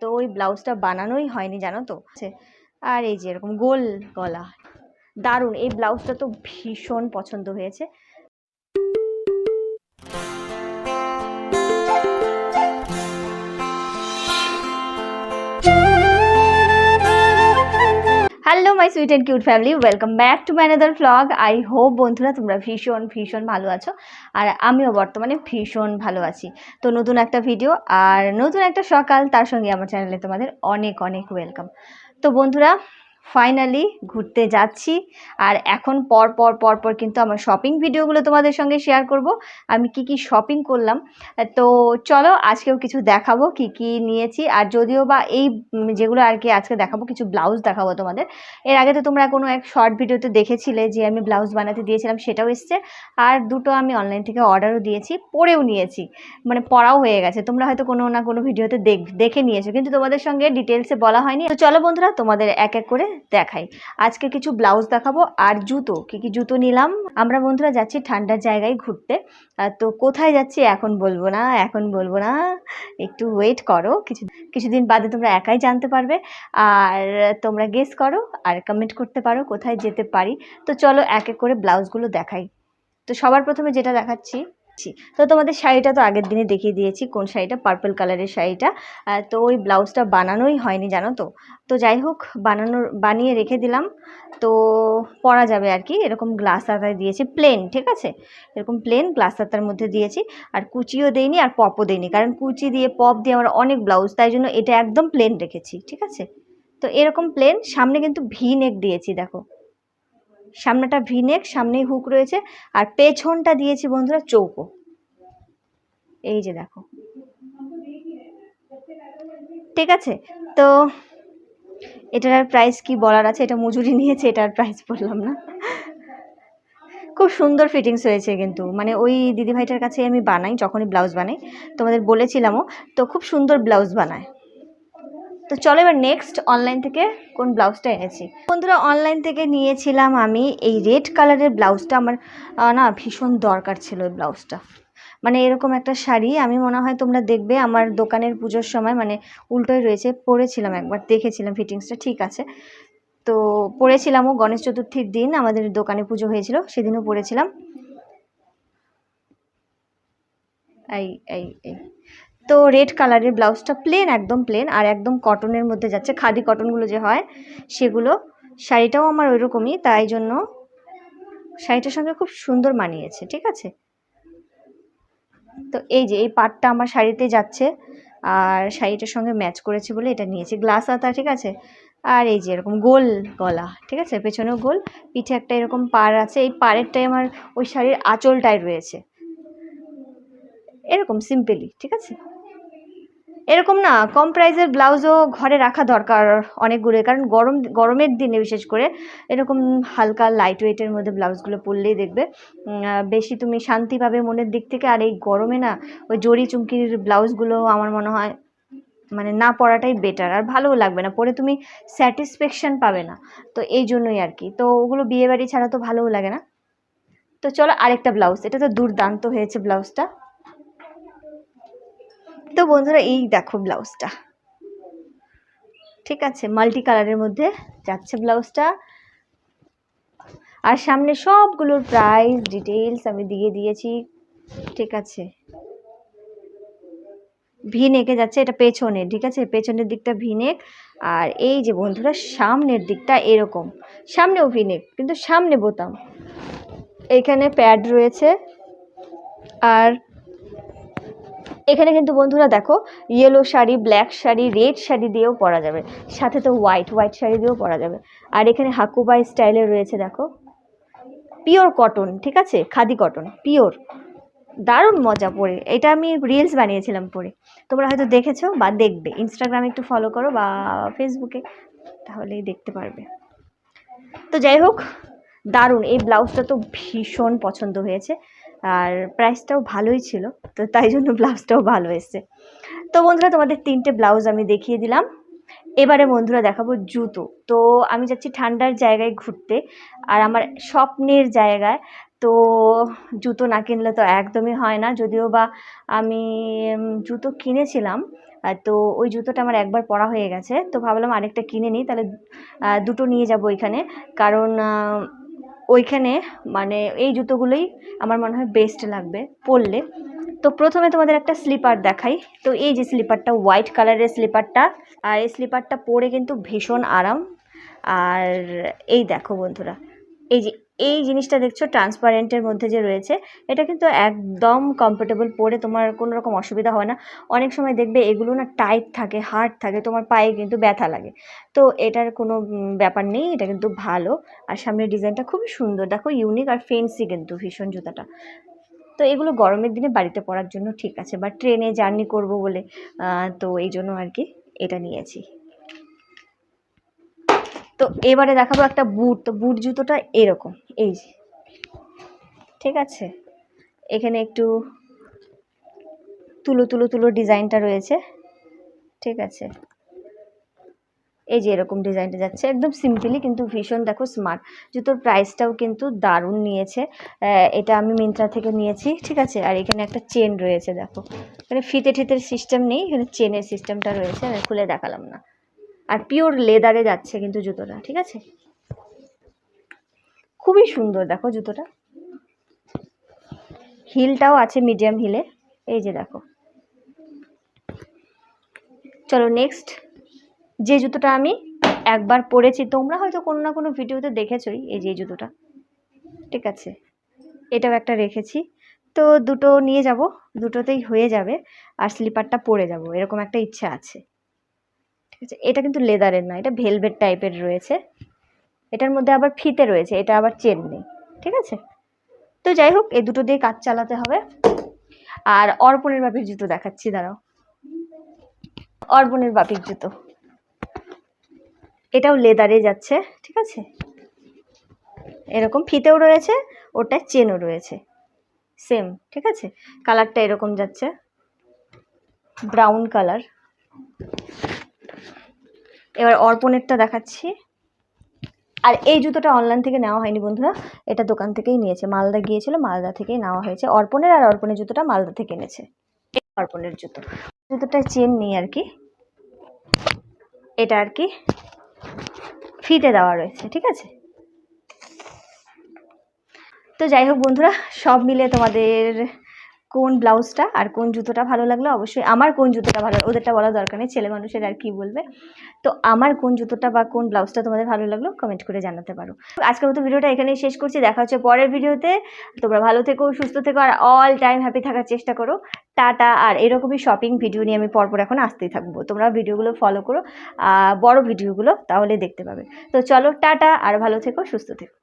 তো ওই ব্লাউজটা বানানোই হয়নি, জানো তো? আর এই যে এরকম গোল গলা, দারুণ। এই ব্লাউজটা তো ভীষণ পছন্দ হয়েছে। Hello my sweet and cute family welcome back to my other vlog I hope বন্ধুরা তোমরা ভীষণ ভীষণ ভালো আছো। আর আমিও বর্তমানে ভীষণ ভালো আছি। তো নতুন একটা ভিডিও আর নতুন একটা সকাল, তার সঙ্গে আমার চ্যানেলে তোমাদের অনেক অনেক ওয়েলকাম তো বন্ধুরা ফাইনালি ঘুরতে যাচ্ছি। আর এখন পর পর পর পর কিন্তু আমার শপিং ভিডিওগুলো তোমাদের সঙ্গে শেয়ার করব। আমি কি কি শপিং করলাম। তো চলো, আজকেও কিছু দেখাবো, কি কি নিয়েছি। আর যদিও বা এই যেগুলো আর কি আজকে দেখাবো, কিছু ব্লাউজ দেখাবো তোমাদের। এর আগে তো তোমরা কোনো এক শর্ট ভিডিওতে দেখেছিলে যে আমি ব্লাউজ বানাতে দিয়েছিলাম, সেটাও এসছে। আর দুটো আমি অনলাইন থেকে অর্ডারও দিয়েছি, পরেও নিয়েছি। মানে পড়াও হয়ে গেছে। তোমরা হয়তো কোনো না কোনো ভিডিওতে দেখ নিয়েছো। কিন্তু তোমাদের সঙ্গে ডিটেলসে বলা হয়নি। তো চলো বন্ধুরা, তোমাদের এক এক করে দেখাই। আজকে কিছু ব্লাউজ দেখাবো আর জুতো। কি কি জুতো নিলাম? আমরা বন্ধুরা যাচ্ছি ঠান্ডার জায়গায় ঘুরতে। তো কোথায় যাচ্ছি এখন বলব না, এখন বলব না। একটু ওয়েট করো। কিছু, কিছুদিন বাদে তোমরা একাই জানতে পারবে। আর তোমরা গেস করো আর কমেন্ট করতে পারো কোথায় যেতে পারি। তো চলো এক এক করে ব্লাউজগুলো দেখাই। তো সবার প্রথমে যেটা দেখাচ্ছি তো তোমাদের শাড়িটা তো আগের দিনে দেখিয়ে দিয়েছি, কোন শাড়িটা? পার্পল কালারের শাড়িটা। তো ওই ব্লাউজটা বানানোই হয়নি, জানো তো? তো যাই হোক, বানানোর, বানিয়ে রেখে দিলাম। তো পরা যাবে আর কি, এরকম গ্লাস আতায় দিয়েছি প্লেন ঠিক আছে? এরকম প্লেন গ্লাস আতার মধ্যে দিয়েছি, আর কুচিও দেইনি আর পপও দেইনি, কারণ কুচি দিয়ে পপ দিয়ে আমার অনেক ব্লাউজ, তাই জন্য এটা একদম প্লেন রেখেছি, ঠিক আছে? তো এরকম প্লেন সামনে কিন্তু ভি নেক দিয়েছি, দেখো। সামনেটা ভিনেক, সামনেই হুক রয়েছে। আর পেছনটা দিয়েছি বন্ধুরা চৌকো। এই যে দেখো। ঠিক আছে? তো এটার আর প্রাইস কি বলার আছে? এটা মজুরি নিয়েছে এটার প্রাইস বললাম না। খুব সুন্দর ফিটিংস হয়েছে কিন্তু। মানে ওই দিদিভাইটার কাছে আমি বানাই, যখনই ব্লাউজ বানাই। তোমাদের বলেছিলামও, তো খুব সুন্দর ব্লাউজ বানায়। তো চলো এবার নেক্সট অনলাইন থেকে কোন ব্লাউজটা এনেছি। বন্ধুরা অনলাইন থেকে নিয়েছিলাম আমি এই রেড কালারের ব্লাউজটা আমার না, ভীষণ দরকার ছিল ওই ব্লাউজটা মানে এরকম একটা শাড়ি, আমি মনে হয় তোমরা দেখবে, আমার দোকানের পুজোর সময় মানে উল্টোই রয়েছে, পরেছিলাম একবার, দেখেছিলাম ফিটিংসটা ঠিক আছে। তো পরেছিলামও, গণেশ চতুর্থীর দিন আমাদের দোকানে পুজো হয়েছিল, সেদিনও পরেছিলাম। এই এই এই। তো রেড কালারের ব্লাউজটা প্লেন একদম প্লেন আর একদম কটনের মধ্যে যাচ্ছে। খাদি কটনগুলো যে হয়, সেগুলো। শাড়িটাও আমার ওইরকমই, তাই জন্য শাড়িটার সঙ্গে খুব সুন্দর মানিয়েছে, ঠিক আছে? তো এই যে, এই পাটটা আমার শাড়িতে যাচ্ছে আর শাড়িটার সঙ্গে ম্যাচ করেছে বলে এটা নিয়েছি। গ্লাস আতা, ঠিক আছে? আর এই যে, এরকম গোল গলা, ঠিক আছে? পেছনেও গোল, পিঠে একটা এরকম পাড় আছে। এই পাড়েরটাই আমার ওই শাড়ির আঁচলটাই রয়েছে। এরকম সিম্পলি ঠিক আছে? এরকম না, কম প্রাইসের ব্লাউজও ঘরে রাখা দরকার অনেকগুলো কারণ গরম, গরমের দিনে বিশেষ করে এরকম হালকা লাইট ওয়েটের মধ্যে ব্লাউজগুলো পরলেই দেখবে বেশি তুমি শান্তি পাবে মনের দিক থেকে। আর এই গরমে না, ওই জড়ি চুমকির ব্লাউজগুলো আমার মনে হয় মানে না পরাটাই বেটার আর ভালোও লাগবে না, পরে তুমি স্যাটিসফ্যাকশন পাবে না। তো এই জন্যই আর কি। তো ওগুলো বিয়ে বাড়ি ছাড়া তো ভালোও লাগে না। তো চলো আরেকটা ব্লাউজ এটা তো দুর্দান্ত হয়েছে ব্লাউজটা তো বন্ধুরা এই দেখো ব্লাউজটা। ঠিক আছে, মাল্টি কালারের মধ্যে যাচ্ছে ব্লাউজটা। আর সামনে সবগুলোর প্রাইস ডিটেলস আমি দিয়ে দিয়েছি। ঠিক আছে। ভি নেকে যাচ্ছে, এটা পেছনে, ঠিক আছে? পেছনের দিকটা ভি নেক আর এই যে বন্ধুরা, সামনের দিকটা এরকম। সামনেও ভি নেক কিন্তু সামনে বোতাম। এখানে প্যাড রয়েছে। আর এখানে কিন্তু বন্ধুরা দেখো yellow sari black sari red sari দিয়েও পরা যাবে। সাথে তো হোয়াইট হোয়াইট শাড়ি দিয়েও পরা যাবে। আর এখানে হাকুবাই স্টাইলে রয়েছে দেখো পিওর কটন ঠিক আছে? খাদি কটন পিওর দারুণ মজা পরে। এটা আমি রিলস বানিয়েছিলাম পরে। তোমরা হয়তো দেখেছ বা দেখবে। ইনস্টাগ্রামে একটু ফলো করো বা ফেসবুকে তাহলেই দেখতে পারবে। তো যাই হোক, দারুণ। এই ব্লাউজটা তো ভীষণ পছন্দ হয়েছে। আর প্রাইসটাও ভালোই ছিল, তো তাই জন্য ব্লাউজটাও ভালো এসছে। তো বন্ধুরা, তোমাদের তিনটে ব্লাউজ আমি দেখিয়ে দিলাম। এবারে বন্ধুরা দেখাবো জুতো। তো আমি যাচ্ছি ঠান্ডার জায়গায় ঘুরতে আর আমার স্বপ্নের জায়গায়। তো জুতো না কিনলে তো একদমই হয় না। যদিও বা আমি জুতো কিনেছিলাম তো ওই জুতোটা আমার একবার পরা হয়ে গেছে। তো ভাবলাম আরেকটা কিনে নিই, তাহলে দুটো নিয়ে যাব ওইখানে কারণ ওইখানে মানে এই জুতোগুলোই আমার মনে হয় বেস্ট লাগবে পরলে। তো প্রথমে তোমাদের একটা স্লিপার দেখাই। তো এই যে স্লিপারটা হোয়াইট কালারের স্লিপারটা আর এই স্লিপারটা পরে কিন্তু ভীষণ আরাম। আর এই দেখো বন্ধুরা, এই যে এই জিনিসটা দেখছ ট্রান্সপারেন্টের মধ্যে যে রয়েছে, এটা কিন্তু একদম কমফোর্টেবল পরে তোমার কোনো রকম অসুবিধা হয় না। অনেক সময় দেখবে এগুলো না টাইট থাকে হার্ড থাকে, তোমার পায়ে কিন্তু ব্যথা লাগে। তো এটার কোনো ব্যাপার নেই, এটা কিন্তু ভালো। আর সামনের ডিজাইনটা খুবই সুন্দর। দেখো ইউনিক আর ফেন্সি কিন্তু ভীষণ জুতাটা। তো এগুলো গরমের দিনে বাড়িতে পরার জন্য ঠিক আছে বা ট্রেনে জার্নি করব বলে তো এই জন্য আর কি এটা নিয়েছি। তো এবারে দেখাবো একটা বুট। তো বুট জুতোটা এরকম। এই যে। ঠিক আছে? এখানে একটু তুলো তুলো তুলো ডিজাইনটা রয়েছে। ঠিক আছে? এই যে এরকম ডিজাইনটা যাচ্ছে। একদম সিম্পলি কিন্তু ভীষণ দেখো স্মার্ট। জুতোর প্রাইসটাও কিন্তু দারুণ নিয়েছে। এটা আমি মিন্ত্রা থেকে নিয়েছি। ঠিক আছে? আর এখানে একটা চেন রয়েছে, দেখো। এখানে ফিতে, ঠিতের সিস্টেম নেই। এখানে চেনের সিস্টেমটা রয়েছে। আমি খুলে দেখালাম না। আর পিওর লেদারে যাচ্ছে কিন্তু জুতোটা, ঠিক আছে? খুবই সুন্দর, দেখো জুতোটা। হিলটাও আছে মিডিয়াম হিলে, এই যে দেখো। চলো নেক্সট যে জুতোটা আমি একবার পরেছি, তোমরা হয়তো কোনো না কোনো ভিডিওতে দেখেছোই এই যে জুতোটা, ঠিক আছে? এটাও একটা রেখেছি। তো দুটো নিয়ে যাব, দুটোতেই হয়ে যাবে, আর স্লিপারটা পরে যাব, এরকম একটা ইচ্ছা আছে। ঠিক আছে এটা কিন্তু লেদারের না, এটা ভেলভেট টাইপের রয়েছে। এটার মধ্যে আবার ফিতে রয়েছে, এটা আবার চেন নেই, ঠিক আছে? তো যাই হোক, এই দুটো দিয়ে কাজ চালাতে হবে। আর অর্পণের বাপির জুতো দেখাচ্ছি, দাঁড়াও। অর্পণের বাপির জুতো। এটাও লেদারে যাচ্ছে, ঠিক আছে? এরকম ফিতেও রয়েছে, ওটায় চেনও রয়েছে। সেম, ঠিক আছে? কালারটা এরকম যাচ্ছে। Brown colour. এবার অর্পণেরটা দেখাচ্ছি। আর এই জুতোটা অনলাইন থেকে নেওয়া হয়নি বন্ধুরা, এটা দোকান থেকেই নিয়েছে। মালদা গিয়েছিল, মালদা থেকেই নেওয়া হয়েছে। অর্পণের আর অর্পণের জুতোটা মালদা থেকে এনেছে। অর্পণের জুতো। জুতোটা চেন নেই আর কি। এটা আর কি ফিতে দেওয়া রয়েছে, ঠিক আছে? তো যাই হোক বন্ধুরা, সব মিলে তোমাদের কোন ব্লাউজটা আর কোন জুতোটা ভালো লাগল? অবশ্যই আমার কোন জুতোটা ভালো, ওদেরটা বলা দরকার নেই, ছেলে মানুষের আর কি বলবে। তো আমার কোন জুতোটা বা কোন ব্লাউজটা তোমাদের ভালো লাগল কমেন্ট করে জানাতে পারো। আজকের মতো ভিডিওটা এখানেই শেষ করছি, দেখা হচ্ছে পরের ভিডিওতে। তোমরা ভালো থেকো, সুস্থ থেকো, আর অল টাইম হ্যাপি থাকার চেষ্টা করো। টাটা, আর এরকমই শপিং ভিডিও নিয়ে আমি পরপর এখন আসতেই থাকব। তোমরা ভিডিওগুলো ফলো করো বড় ভিডিওগুলো তাহলে দেখতে পাবে। তো চলো টাটা, আর ভালো থেকো, সুস্থ থেকো।